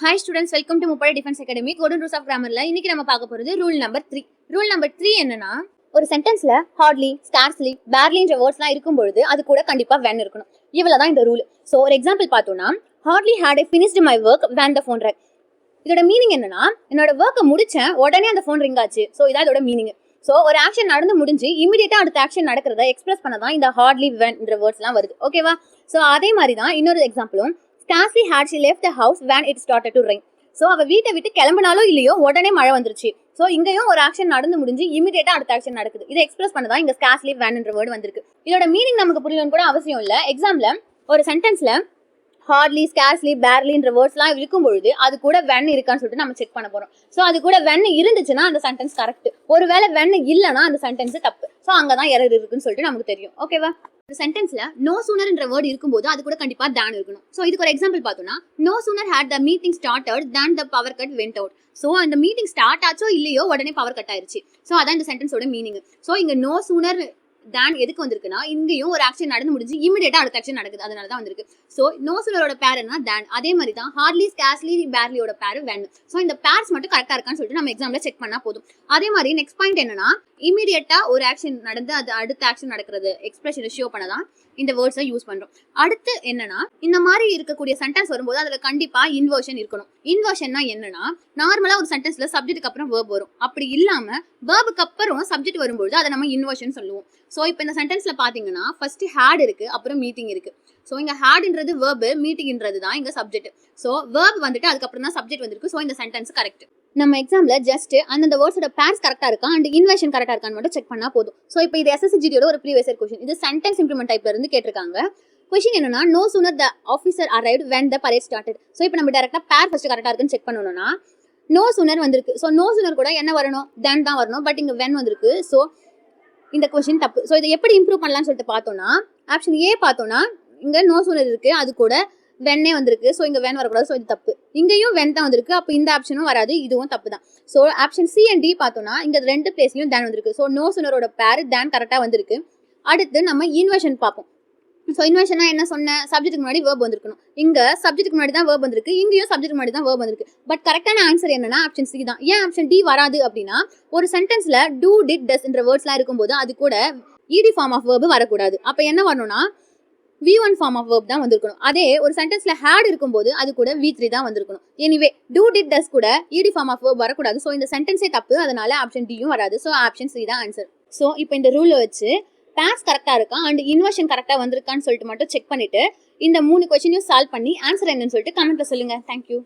Hi students welcome to முப்படை defence academy golden rules of கிராமரில் இன்னைக்கு நம்ம பார்க்க போகிறது rule number three rule number three என்னன்னா ஒரு சென்டென்ஸில் ஹார்ட்லி ஸ்கார்ஸ்லி பேர்லின்ற வேர்ட்ஸ்லாம் இருக்கும் பொழுது அது கூட கண்டிப்பாக வேன் இருக்கணும். இவ்வளோ தான் இந்த ரூல் ஸோ ஒரு எக்ஸாம்பிள் பார்த்தோம்னா hardly had I finished my work when the phone rang இதோட மீனிங் என்னன்னா என்னோட ஒர்க்கை முடித்தேன் உடனே அந்த ஃபோன் ரிங் ஆச்சு. ஸோ இதான் இதோட மீனிங் ஸோ ஒரு ஆக்ஷன் நடந்து முடிஞ்சு இமீடியட்டாக அடுத்த ஆக்ஷன் நடக்கிறத எக்ஸ்பிரஸ் பண்ண தான் இந்த ஹார்ட்லி வென்ன்ற வேர்ட்ஸ்லாம் வருது. ஓகேவா ஸோ அதே மாதிரி தான் இன்னொரு எக்ஸாம்பிளும் scarcely had she left the house when it start to rain so அவள் வீட்டை விட்டு கிளம்பினாலோ இல்லையோ உடனே மழை வந்துருச்சு. ஸோ இங்கேயும் ஒரு ஆக்ஷன் நடந்து முடிஞ்சு இமீடியட்டா அடுத்த ஆக்ஷன் நடக்குது. இதை எக்ஸ்பிரஸ் பண்ணதான் இங்க ஸ்கார்ஸ்லி வேன்ன்ற வேர்டு வந்திருக்கு. இதோட மீனிங் நமக்கு புரியணும்னு கூட அவசியம் இல்லை. எக்ஸாம்ல ஒரு சென்டென்ஸ்ல ஹார்ட்லி ஸ்கேஸ்லி பேர்லின்ற வேர்ட்ஸ்லாம் இருக்கும் பொழுது அது கூட வென் இருக்கான்னு சொல்லிட்டு நம்ம செக் பண்ண போகிறோம் ஸோ அது கூட வெண் இருந்துச்சுன்னா அந்த சென்டென்ஸ் கரெக்ட் ஒருவேளை வெண் இல்லைன்னா அந்த சென்டென்ஸ் தப்பு. ஸோ அங்கே தான் எரர் இருக்குன்னு சொல்லிட்டு நமக்கு தெரியும். ஓகேவா ஒரு சென்டென்ஸ்ல நோ சூனர்ன்ற வேர்டு இருக்கும்போது அது கூட கண்டிப்பா தான் இருக்கணும். ஸோ இதுக்கு ஒரு எக்ஸாம்பிள் பார்த்தோம்னா no sooner had the meeting started then the power cut went out so அந்த மீட்டிங் ஸ்டார்ட் ஆச்சோ இல்லையோ உடனே பவர் கட் ஆயிருச்சு. ஸோ அதான் இந்த சென்டென்ஸோட மீனிங் ஸோ இங்க நோ சூனர் தேன் எதுக்கு வந்திருக்குன்னா இங்கேயும் ஒரு ஆக்ஷன் நடந்து முடிஞ்சு இமிடியேட்டா அடுத்த ஆக்ஷன் நடக்குது. அதனால தான் வந்திருக்கு. ஸோ நோ சூனரோட பேர் என்ன அதே மாதிரி தான் ஹார்ட்லி ஸ்கேஸ்லி பேர்லியோட பேர் வேன் ஸோ இந்த பேர்ஸ் மட்டும் கரெக்டா இருக்கான்னு சொல்லிட்டு நம்ம எக்ஸாம்ல செக் பண்ணா போதும். அதே மாதிரி நெக்ஸ்ட் பாயிண்ட் என்னன்னா இமீடியட்டாக ஒரு ஆக்ஷன் நடந்து அது அடுத்த ஆக்ஷன் நடக்கிறது எக்ஸ்பிரஷனை ஷோ பண்ண தான் இந்த வேர்ட்ஸை யூஸ் பண்ணுறோம் அடுத்து என்னன்னா இந்த மாதிரி இருக்கக்கூடிய சென்டென்ஸ் வரும்போது அதில் கண்டிப்பாக இன்வர்ஷன் இருக்கணும். இன்வர்ஷன்னா என்னன்னா நார்மலாக ஒரு சென்டென்ஸில் சப்ஜெக்ட்டுக்கு அப்புறம் வேர்ப் வரும். அப்படி இல்லாமல் வேர்புக்கு அப்புறம் சப்ஜெக்ட் வரும்போது அதை நம்ம இன்வர்ஷன் சொல்லுவோம். ஸோ இப்போ இந்த சென்டென்ஸில் பார்த்தீங்கன்னா ஃபர்ஸ்ட் ஹேட் இருக்குது அப்புறம் மீட்டிங் இருக்குது ஸோ இங்கே ஹேடுன்றது வேர்பு மீட்டிங்ன்றது தான் இங்கே சப்ஜெக்ட் ஸோ வேர்ப் வந்துட்டு அதுக்கப்புறம் தான் சப்ஜெக்ட் வந்திருக்கு. ஸோ இந்த சென்டென்ஸ் கரெக்ட் நம்ம எக்ஸாம்ல ஜஸ்ட் அந்தந்த வேர்ட்ஸோட பேர்ஸ் கரெக்டா இருக்கா? அண்ட் இன்வெஷன் கரெக்டா இருக்கான்னு மட்டும் செக் பண்ணா போதும். ஸோ இப்போ இது எஸ்எஸ்சிஜியோட ஒரு ப்ரீவியஸ் கொஷின் இது சென்டென்ஸ் இம்ப்ளிமெண்ட் டைப்ல இருந்து கேட்டிருக்காங்க. கொஷின் என்னன்னா no sooner the officer arrived when the parade started so இப்போ நம்ம டேரக்டா பேர் ஃபர்ஸ்ட் கரெக்டா இருக்குன்னு செக் பண்ணணும்னா நோ சூனர் வந்திருக்கு. ஸோ நோ சூனர் கூட என்ன வரணும்? தென் தான் வரணும். பட் இங்க வென் வந்திருக்கு. ஸோ இந்த கொஸ்டின் தப்பு. ஸோ இதை எப்படி இம்ப்ரூவ் பண்ணலாம்னு சொல்லிட்டு பார்த்தோம்னா ஆப்ஷன் ஏ பார்த்தோம்னா இங்கே நோ சூனர் இருக்கு. அது கூட வென்னே வந்திருக்கு. ஸோ இங்கே வென் வரக்கூடாது. ஸோ இது தப்பு. இங்கேயும் வென் தான் வந்திருக்கு. அப்போ இந்த ஆப்ஷனும் வராது. இதுவும் தப்பு தான். So option C and D பார்த்தோம்னா இங்கே ரெண்டு பிளேஸ்லையும் தேன் வந்திருக்கு. ஸோ நோ சுனரோட பேர் தேன் கரெக்டாக வந்திருக்கு. அடுத்து நம்ம இன்வெஷன் பார்ப்போம். ஸோ இன்வெர்ஷனாக என்ன சொன்ன? சப்ஜெக்ட்டுக்கு முன்னாடி வேர்ப் வந்திருக்கணும். இங்கே சப்ஜெக்ட்டுக்கு முன்னாடி தான் வேர்ப் வந்திருக்கு. இங்கேயும் சப்ஜெக்ட் முன்னாடி தான் வேர்ப் வந்திருக்கு. பட் கரெக்டான ஆன்சர் என்னன்னா ஆப்ஷன் சி தான். ஏன் ஆப்ஷன் டி வராது அப்படின்னா ஒரு சென்டென்ஸில் டூ டிட் டஸ்ன்ற வேர்ட்ஸ்லாம் இருக்கும்போது அது கூட இடி ஃபார்ம் ஆஃப் வேர்பு வரக்கூடாது. அப்போ என்ன வரணும்னா V one form of verb தான் வந்திருக்கணும். அதே ஒரு சென்டென்ஸ்ல ஹேட் இருக்கும்போது அது கூட வி த்ரீ தான் வந்திருக்கணும். எனிவே டூ டிட் டஸ் கூட இடி ஃபார்ம் ஆஃப் வேர்ப் வரக்கூடாது. ஸோ இந்த சென்டென்ஸே தப்பு. அதனால ஆப்ஷன் டியும் வராது. ஸோ ஆப்ஷன் சி தான் ஆன்சர் ஸோ இப்போ இந்த ரூலை வச்சு பேஸ் கரெக்டாக இருக்கா? அண்ட் இன்வர்ஷன் கரெக்டாக வந்திருக்கான்னு சொல்லிட்டு மட்டும் செக் பண்ணிட்டு இந்த மூணு கொஸ்டினையும் சால்வ் பண்ணி ஆன்சர் என்னன்னு சொல்லிட்டு கமெண்ட்ல சொல்லுங்க. தேங்க்யூ